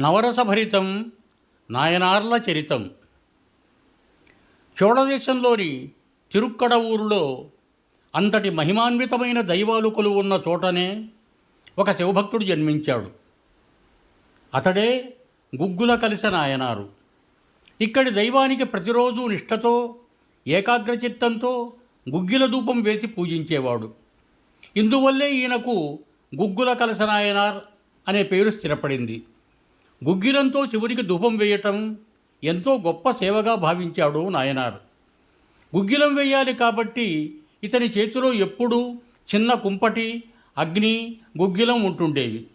నవరసభరితం నాయనార్ల చరితం. చోళదేశంలోని తిరుక్కడ ఊరులో అంతటి మహిమాన్వితమైన దైవాలుకులు ఉన్న చోటనే ఒక శివభక్తుడు జన్మించాడు. అతడే గుగ్గుల కలిస నాయనారు. ఇక్కడి దైవానికి ప్రతిరోజు నిష్ఠతో ఏకాగ్రచిత్తంతో గుగ్గిల ధూపం వేసి పూజించేవాడు. ఇందువల్లే ఈయనకు గుగ్గుల కలసనాయనార్ అనే పేరు స్థిరపడింది. గుగ్గిలంతో శివునికి ధూపం వేయటం ఎంతో గొప్ప సేవగా భావించాడు నాయనారు. గుగ్గిలం వేయాలి కాబట్టి ఇతని చేతిలో ఎప్పుడూ చిన్న కుంపటి అగ్ని గుగ్గిలం ఉంటుండేవి.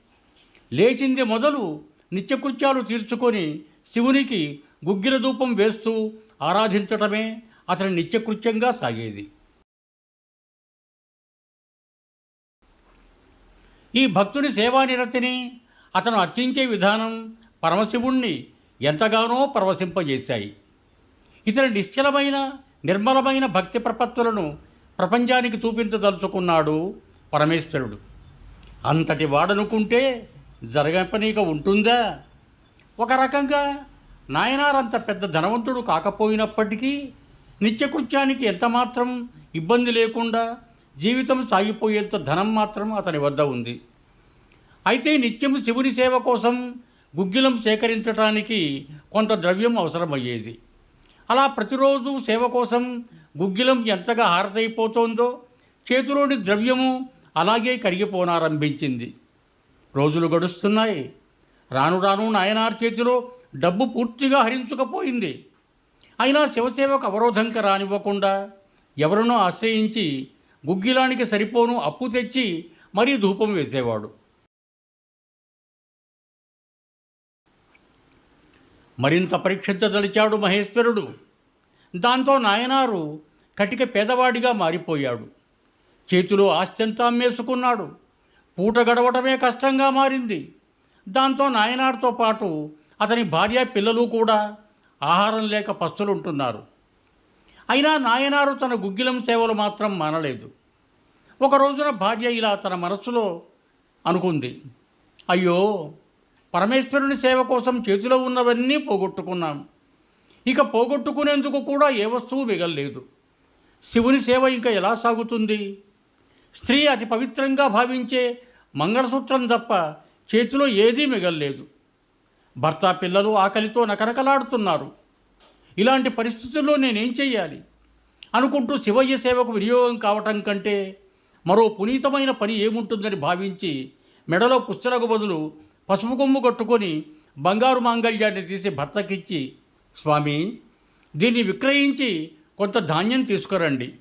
లేచింది మొదలు నిత్యకృత్యాలు తీర్చుకొని శివునికి గుగ్గిల ధూపం వేస్తూ ఆరాధించటమే అతని నిత్యకృత్యంగా సాగేది. ఈ భక్తుని సేవానిరతిని అతను అర్చించే విధానం పరమశివుణ్ణి ఎంతగానో పరవశింపజేశాయి. ఇతని నిశ్చలమైన నిర్మలమైన భక్తి ప్రపత్తులను ప్రపంచానికి చూపించదలుచుకున్నాడు పరమేశ్వరుడు. అంతటి వాడనుకుంటే జరగపనీక ఉంటుందా? ఒక రకంగా నాయనారంత పెద్ద ధనవంతుడు కాకపోయినప్పటికీ నిత్యకృత్యానికి ఎంతమాత్రం ఇబ్బంది లేకుండా జీవితం సాగిపోయేంత ధనం మాత్రం అతని వద్ద ఉంది. అయితే నిత్యం శివుని సేవ కోసం గుగ్గిలం సేకరించడానికి కొంత ద్రవ్యం అవసరమయ్యేది. అలా ప్రతిరోజు సేవ కోసం గుగ్గిలం ఎంతగా హారతైపోతోందో చేతిలోని ద్రవ్యము అలాగే కరిగిపోనారంభించింది. రోజులు గడుస్తున్నాయి. రాను రాను నాయనార్ చేతిలో డబ్బు పూర్తిగా హరించుకపోయింది. అయినా శివసేవకు అవరోధంకి రానివ్వకుండా ఎవరినో ఆశ్రయించి గుగ్గిలానికి సరిపోను అప్పు తెచ్చి మరీ ధూపం వేసేవాడు. మరింత పరీక్షించదలిచాడు మహేశ్వరుడు. దాంతో నాయనారు కటిక పేదవాడిగా మారిపోయాడు. చేతిలో ఆస్తంతా అమ్మేసుకున్నాడు పూట గడవటమే కష్టంగా మారింది. దాంతో నాయనార్తో పాటు అతని భార్య పిల్లలు కూడా ఆహారం లేక పస్తులుంటున్నారు. అయినా నాయనారు తన గుగ్గిలం సేవలు మాత్రం మానలేదు. ఒక రోజున భార్య ఇలా తన మనస్సులో అనుకుంది. అయ్యో పరమేశ్వరుని సేవ కోసం చేతిలో ఉన్నవన్నీ పోగొట్టుకున్నాం ఇక పోగొట్టుకునేందుకు కూడా ఏ వస్తువు మిగల్లేదు. శివుని సేవ ఇంకా ఎలా సాగుతుంది? స్త్రీ అతి పవిత్రంగా భావించే మంగళసూత్రం తప్ప చేతిలో ఏదీ మిగల్లేదు. భర్త పిల్లలు ఆకలితో నకనకలాడుతున్నారు. ఇలాంటి పరిస్థితుల్లో నేనేం చెయ్యాలి? అనుకుంటూ శివయ్య సేవకు వినియోగం కావటం కంటే మరో పునీతమైన పని ఏముంటుందని భావించి మెడలో పుస్తలకు బదులు పసుపు కొమ్ము కట్టుకొని బంగారు మాంగళ్యాన్ని తీసి భర్తకిచ్చి స్వామి దీన్ని విక్రయించి కొంత ధాన్యం తీసుకురండి.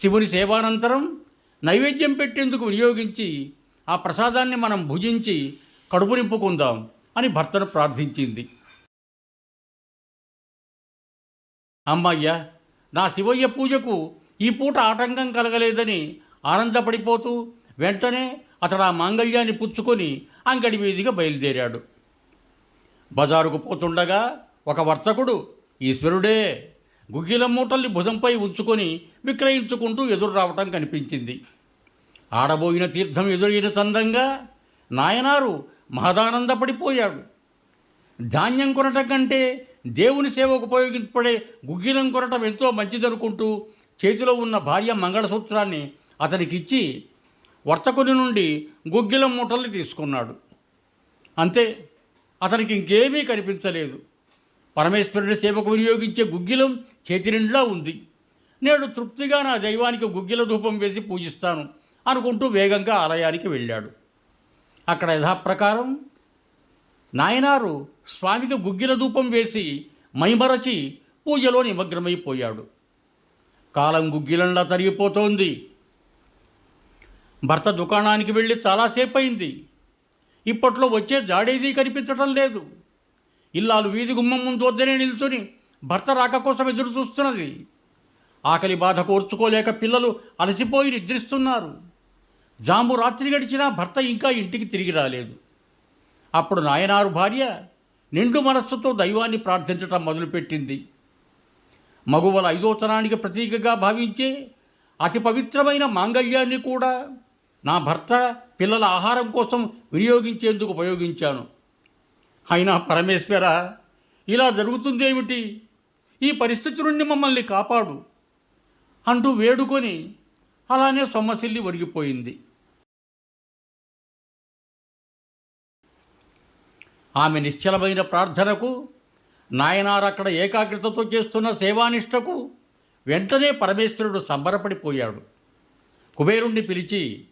శివుని సేవానంతరం నైవేద్యం పెట్టేందుకు వినియోగించి ఆ ప్రసాదాన్ని మనం భుజించి కడుపు నింపుకుందాం అని భర్తను ప్రార్థించింది. అమ్మయ్య నా శివయ్య పూజకు ఈ పూట ఆటంకం కలగలేదని ఆనందపడిపోతూ వెంటనే అతడు ఆ మాంగళ్యాన్ని పుచ్చుకొని అంగడి వీధిగా బయలుదేరాడు. బజారుకు పోతుండగా ఒక వర్తకుడు ఈశ్వరుడే గుగ్గిల మూటల్ని భుజంపై ఉంచుకొని విక్రయించుకుంటూ ఎదురు రావటం కనిపించింది. ఆడబోయిన తీర్థం ఎదురైన చందంగా నాయనారు మహదానందపడిపోయాడు. ధాన్యం కొనటం కంటే దేవుని సేవకు ఉపయోగించబడే గుగ్గిలం కొనటం ఎంతో మంచిదనుకుంటూ చేతిలో ఉన్న భార్య మంగళసూత్రాన్ని అతనికిచ్చి వర్తకుని నుండి గుగ్గిల మూటలు తీసుకున్నాడు. అంతే అతనికి ఇంకేమీ కనిపించలేదు. పరమేశ్వరుడి సేవకు వినియోగించే గుగ్గిలం చేతి నిండా ఉంది. నేడు తృప్తిగా నా దైవానికి గుగ్గిల ధూపం వేసి పూజిస్తాను అనుకుంటూ వేగంగా ఆలయానికి వెళ్ళాడు. అక్కడ యథాప్రకారం నాయనారు స్వామికి గుగ్గిల ధూపం వేసి మైమరచి పూజలో నిమగ్నమైపోయాడు. కాలం గుగ్గిలంలా తరిగిపోతోంది. భర్త దుకాణానికి వెళ్ళి చాలాసేపు అయింది ఇప్పట్లో వచ్చే జాడేది కనిపించటం లేదు. ఇల్లాలు వీధి గుమ్మం ముందు వద్దనే నిల్చుని భర్త రాక కోసం ఎదురు చూస్తున్నది. ఆకలి బాధ కోర్చుకోలేక పిల్లలు అలసిపోయి నిద్రిస్తున్నారు. జాంబు రాత్రి గడిచినా భర్త ఇంకా ఇంటికి తిరిగి రాలేదు. అప్పుడు నాయనారు భార్య నిండు మనస్సుతో దైవాన్ని ప్రార్థించటం మొదలుపెట్టింది. మగువల ఐదోతనానికి ప్రతీకగా భావించే అతి పవిత్రమైన మాంగళ్యాన్ని కూడా నా భర్త పిల్లల ఆహారం కోసం వినియోగించేందుకు ఉపయోగించాను. అయినా పరమేశ్వర ఇలా జరుగుతుందేమిటి? ఈ పరిస్థితి నుండి మమ్మల్ని కాపాడు అంటూ వేడుకొని అలానే సొమ్మసిల్లి ఒరిగిపోయింది. ఆమె నిశ్చలమైన ప్రార్థనకు నాయనార్ అక్కడ ఏకాగ్రతతో చేస్తున్న సేవానిష్టకు వెంటనే పరమేశ్వరుడు సంబరపడిపోయాడు. కుబేరుణ్ణి పిలిచి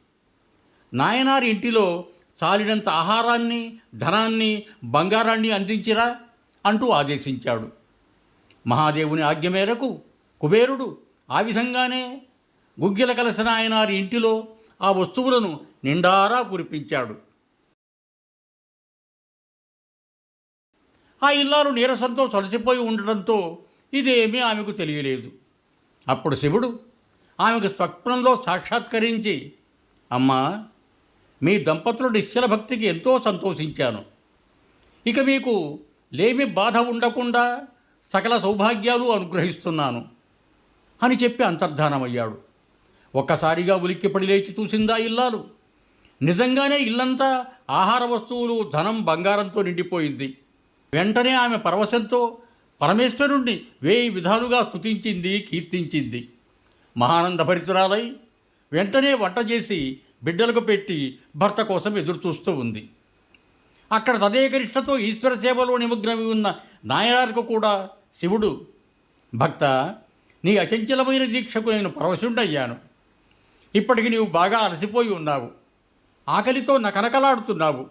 నాయనారి ఇంటిలో చాలినంత ఆహారాన్ని ధనాన్ని బంగారాన్ని అందించిరా అంటూ ఆదేశించాడు. మహాదేవుని ఆజ్ఞ మేరకు కుబేరుడు ఆ విధంగానే గుగ్గిల కలసిన ఆయనారి ఇంటిలో ఆ వస్తువులను నిండారా కురిపించాడు. ఆ ఇల్లాలు నీరసంతో సొలసిపోయి ఉండటంతో ఇదేమీ ఆమెకు తెలియలేదు. అప్పుడు శివుడు ఆమెకు స్వప్నంలో సాక్షాత్కరించి అమ్మా మీ దంపతుల నిశ్చల భక్తికి ఎంతో సంతోషించాను. ఇక మీకు లేమి బాధ ఉండకుండా సకల సౌభాగ్యాలు అనుగ్రహిస్తున్నాను అని చెప్పి అంతర్ధానమయ్యాడు. ఒక్కసారిగా ఉలిక్కిపడి లేచి చూసిందా ఇల్లాలు? నిజంగానే ఇల్లంతా ఆహార వస్తువులు ధనం బంగారంతో నిండిపోయింది. వెంటనే ఆమె పరవశంతో పరమేశ్వరుణ్ణి వేయి విధాలుగా స్తుతించింది కీర్తించింది. మహానందభరితురాలై వెంటనే వంట చేసి బిడ్డలకు పెట్టి భర్త కోసం ఎదురు చూస్తూ ఉంది. అక్కడ తదేకనిష్టతో ఈశ్వర సేవలో నిమగ్నమై ఉన్న నాయనార్కు కూడా శివుడు భక్త నీ అచంచలమైన దీక్షకు నేను పరవశుండయ్యాను. ఇప్పటికి నీవు బాగా అలసిపోయి ఉన్నావు. ఆకలితో నకనకలాడుతున్నావు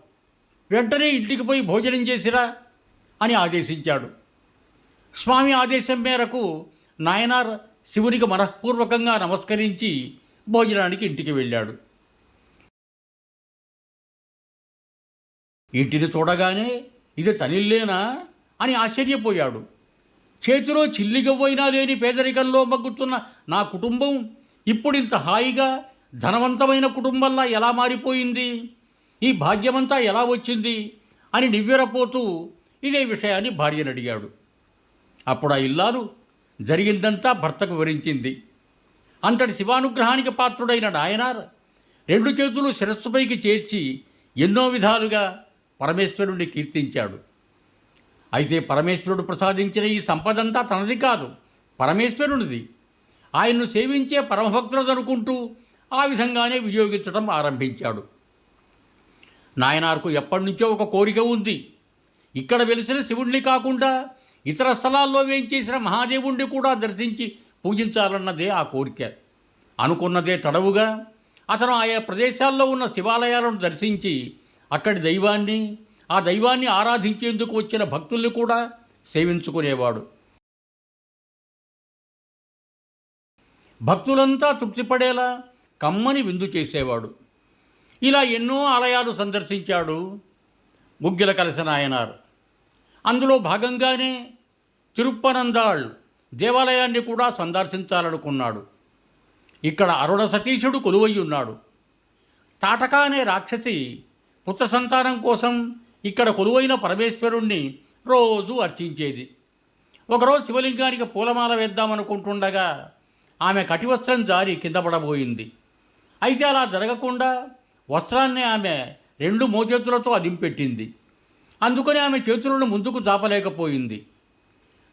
వెంటనే ఇంటికి పోయి భోజనం చేసిరా అని ఆదేశించాడు. స్వామి ఆదేశం మేరకు నాయనార్ శివునికి మనఃపూర్వకంగా నమస్కరించి భోజనానికి ఇంటికి వెళ్ళాడు. ఇంటిని చూడగానే? ఇది తనిల్లేనా అని ఆశ్చర్యపోయాడు. చేతిలో చిల్లిగవ్వైనా లేని పేదరికంలో మగ్గుతున్న నా కుటుంబం ఇప్పుడు ఇంత హాయిగా ధనవంతమైన కుటుంబంలా ఎలా మారిపోయింది? ఈ భాగ్యమంతా ఎలా వచ్చింది? అని నివ్వెరపోతూ ఇదే విషయాన్ని భార్యను అడిగాడు. అప్పుడు ఆ ఇల్లాలు జరిగిందంతా భర్తకు వివరించింది. అంతటి శివానుగ్రహానికి పాత్రుడైన నాయనార్ రెండు చేతులు శిరస్సుపైకి చేర్చి ఎన్నో విధాలుగా పరమేశ్వరుణ్ణి కీర్తించాడు. అయితే పరమేశ్వరుడు ప్రసాదించిన ఈ సంపదంతా తనది కాదు పరమేశ్వరునిది. ఆయన్ను సేవించే పరమభక్తులదనుకుంటూ ఆ విధంగానే వినియోగించడం ఆరంభించాడు. నాయనార్కు ఎప్పటి నుంచో ఒక కోరిక ఉంది. ఇక్కడ వెలిసిన శివుణ్ణి కాకుండా ఇతర స్థలాల్లో వేయించేసిన మహాదేవుణ్ణి కూడా దర్శించి పూజించాలన్నదే ఆ కోరిక. అనుకున్నదే తడవుగా అతను ఆయా ప్రదేశాల్లో ఉన్న శివాలయాలను దర్శించి అక్కడి దైవాన్ని ఆ దైవాన్ని ఆరాధించేందుకు వచ్చిన భక్తుల్ని కూడా సేవించుకునేవాడు. భక్తులంతా తృప్తిపడేలా కమ్మని విందు చేసేవాడు. ఇలా ఎన్నో ఆలయాలు సందర్శించాడు ముగ్గిల కలిసిన నాయనారు. అందులో భాగంగానే తిరుప్పనందాళ్ దేవాలయాన్ని కూడా సందర్శించాలనుకున్నాడు. ఇక్కడ అరుణ సతీశుడు కొలువై ఉన్నాడు. తాటక అనే రాక్షసి పుత్ర సంతానం కోసం ఇక్కడ కొలువైన పరమేశ్వరుణ్ణి రోజు అర్చించేది. ఒకరోజు శివలింగానికి పూలమాల వేద్దామనుకుంటుండగా ఆమె కటివస్త్రం జారి కింద పడబోయింది. అయితే అలా జరగకుండా వస్త్రాన్ని ఆమె రెండు మోచేతులతో అదింపెట్టింది. అందుకని ఆమె చేతులను ముందుకు చాపలేకపోయింది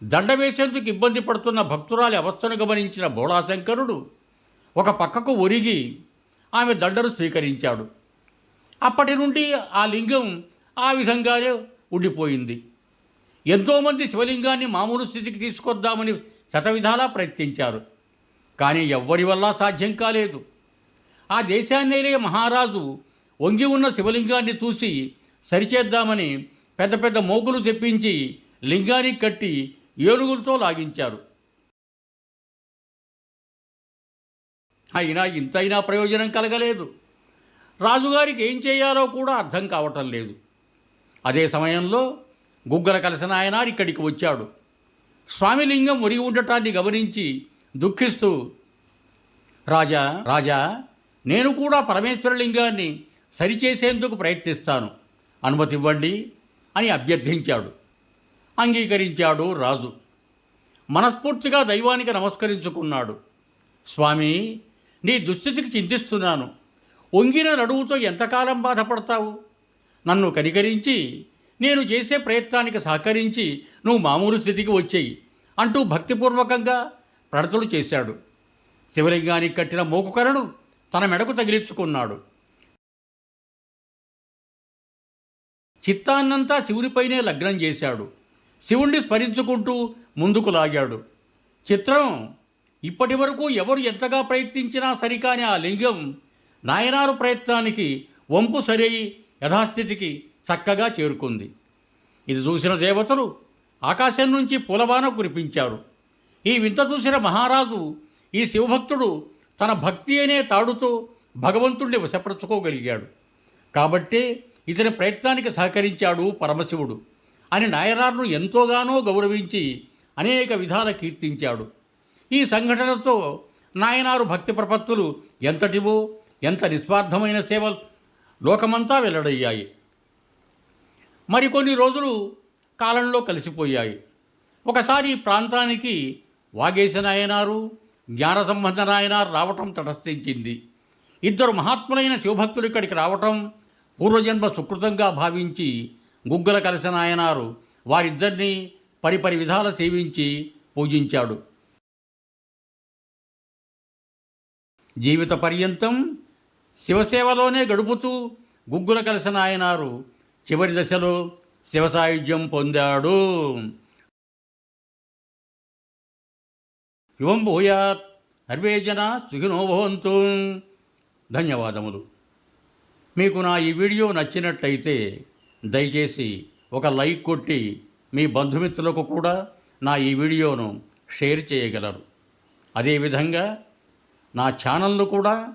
దండ వేసేందుకు ఇబ్బంది పడుతున్న భక్తురాలి అవస్థను గమనించిన బోళాశంకరుడు ఒక పక్కకు ఒరిగి ఆమె దండను స్వీకరించాడు. అప్పటి నుండి ఆ లింగం ఆ విధంగానే ఉండిపోయింది. ఎంతోమంది శివలింగాన్ని మామూలు స్థితికి తీసుకొద్దామని శతవిధాలా ప్రయత్నించారు. కానీ ఎవ్వరి వల్ల సాధ్యం కాలేదు. ఆ దేశాన్నేలే మహారాజు వంగి ఉన్న శివలింగాన్ని చూసి సరిచేద్దామని పెద్ద పెద్ద మోకులు తెప్పించి లింగానికి కట్టి ఏనుగులతో లాగించారు. అయినా ఇంతైనా ప్రయోజనం కలగలేదు. రాజుగారికి ఏం చేయాలో కూడా అర్థం కావటం లేదు. అదే సమయంలో గుగ్గల కలిసిన ఆయన ఇక్కడికి వచ్చాడు. స్వామిలింగం ఒరిగి ఉండటాన్ని గమనించి దుఃఖిస్తూ రాజా రాజా నేను కూడా పరమేశ్వరలింగాన్ని సరిచేసేందుకు ప్రయత్నిస్తాను. అనుమతి ఇవ్వండి అని అభ్యర్థించాడు. అంగీకరించాడు రాజు. మనస్ఫూర్తిగా దైవానికి నమస్కరించుకున్నాడు. స్వామి నీ దుస్థితికి చింతిస్తున్నాను. వంగిన నడువుతో ఎంతకాలం బాధపడతావు? నన్ను కనికరించి నేను చేసే ప్రయత్నానికి సహకరించి నువ్వు మామూలు స్థితికి వచ్చేయి అంటూ భక్తిపూర్వకంగా ప్రణతులు చేశాడు. శివలింగానికి కట్టిన మోకుకరను తన మెడకు తగిలించుకున్నాడు. చిత్తాన్నంతా శివునిపైనే లగ్నం చేశాడు. శివుణ్ణి స్మరించుకుంటూ ముందుకు లాగాడు. చిత్రం ఇప్పటి వరకు ఎవరు ఎంతగా ప్రయత్నించినా సరికాని ఆ లింగం నాయనారు ప్రయత్నానికి వంపు సరయి యథాస్థితికి చక్కగా చేరుకుంది. ఇది చూసిన దేవతలు ఆకాశం నుంచి పూలబాన కురిపించారు. ఈ వింత చూసిన మహారాజు ఈ శివభక్తుడు తన భక్తి అనే తాడుతో భగవంతుణ్ణి వశపరచుకోగలిగాడు. కాబట్టే ఇతని ప్రయత్నానికి సహకరించాడు పరమశివుడు అని నాయనార్ను ఎంతోగానో గౌరవించి అనేక విధాల కీర్తించాడు. ఈ సంఘటనతో నాయనారు భక్తి ప్రపత్తులు ఎంతటివో ఎంత నిస్వార్థమైన సేవలు. లోకమంతా వెల్లడయ్యాయి. మరికొన్ని రోజులు కాలంలో కలిసిపోయాయి. ఒకసారి ప్రాంతానికి వాగేశ నాయనారు జ్ఞాన సంబంధ నాయనారు రావటం తటస్థించింది. ఇద్దరు మహాత్ములైన శివభక్తులు ఇక్కడికి రావటం పూర్వజన్మ సుకృతంగా భావించి గుగ్గుల కలిసిన నాయనారు వారిద్దరినీ పరిపరి విధాల సేవించి పూజించాడు. జీవిత పర్యంతం శివసేవలోనే గడుపుతూ గుగ్గుల కలిసిన ఆయనారు చివరి దశలో శివ సాయుధ్యం పొందాడు. శివం భూయాత్ సర్వే జన ధన్యవాదములు. మీకు నా ఈ వీడియో నచ్చినట్టయితే దయచేసి ఒక లైక్ కొట్టి మీ బంధుమిత్రులకు కూడా నా ఈ వీడియోను షేర్ చేయగలరు. అదేవిధంగా నా ఛానల్ను కూడా